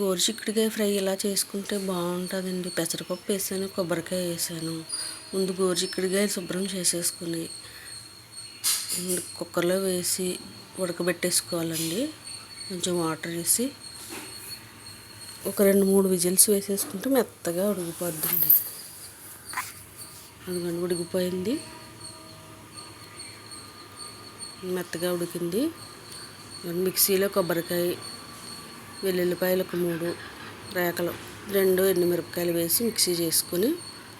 గోరుచిక్కుడుకాయ fry ఇలా చేసుకుంటే బాగుంటుందండి. పెసరపప్పు వేసాను కొబ్బరికాయ వేసాను. ముందు గోరుచిక్కుడుకాయ శుభ్రం చేసేసుకుని కుక్కర్లో వేసి ఉడకబెట్టేసుకోవాలండి. కొంచెం వాటర్ వేసి ఒక రెండు మూడు విజిల్స్ వేసేసుకుంటే మెత్తగా ఉడిగిపోద్దండి అందుకని ఉడికిపోయింది. మెత్తగా ఉడికింది. మిక్సీలో కొబ్బరికాయ వెల్లుల్లిపాయలు ఒక మూడు రేకలు రెండు ఎండుమిరపకాయలు వేసి మిక్సీ చేసుకొని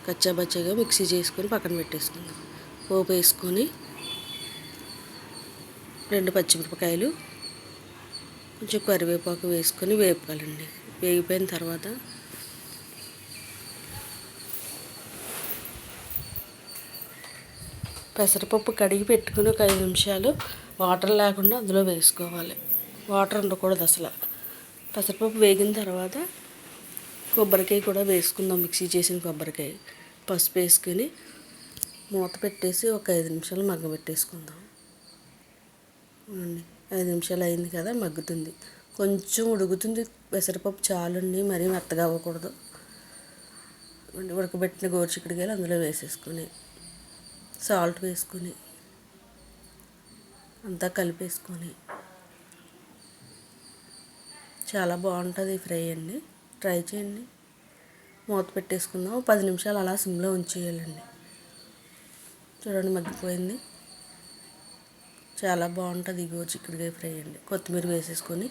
కచ్చాబచ్చాగా మిక్సీ చేసుకొని పక్కన పెట్టేసుకుందాం. పోపు వేసుకొని రెండు పచ్చిమిరపకాయలు కొంచెం కరివేపాకు వేసుకొని వేపుకోవాలండి. వేగిపోయిన తర్వాత పెసరపప్పు కడిగి పెట్టుకుని ఒక ఐదు నిమిషాలు వాటర్ లేకుండా అందులో వేసుకోవాలి. వాటర్ ఉండకూడదు అసలు. పెసరపప్పు వేగిన తర్వాత కొబ్బరికాయ కూడా వేసుకుందాం. మిక్సీ చేసిన కొబ్బరికాయ పసుపు వేసుకొని మూత పెట్టేసి ఒక ఐదు నిమిషాలు మగ్గబెట్టేసుకుందాం. ఐదు నిమిషాలు అయింది కదా మగ్గుతుంది. కొంచెం ఉడుకుతుంది పెసరపప్పు చాలండి మరీ మెత్తగా అవ్వకూడదు. ఉడకబెట్టిన గోరుచిక్కుడుకాయలు అందులో వేసేసుకొని సాల్ట్ వేసుకొని అంతా కలిపేసుకొని చాలా బాగుంటుంది ఫ్రై అండి. ట్రై చేయండి. మూత పెట్టేసుకుందాం. పది నిమిషాలు అలా సిమ్లో ఉంచేయాలండి. చూడండి మగ్గిపోయింది. చాలా బాగుంటుంది ఇగో గోరుచిక్కుడుకాయ ఫ్రై అండి. కొత్తిమీర వేసేసుకొని.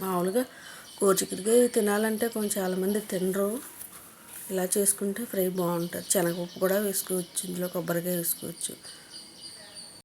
మామూలుగా గోరుచిక్కుడుకాయ తినాలంటే కొంచెం చాలామంది తినరు. ఇలా చేసుకుంటే ఫ్రై బాగుంటుంది. శనగపప్పు కూడా వేసుకోవచ్చు. ఇందులో కొబ్బరికాయ వేసుకోవచ్చు.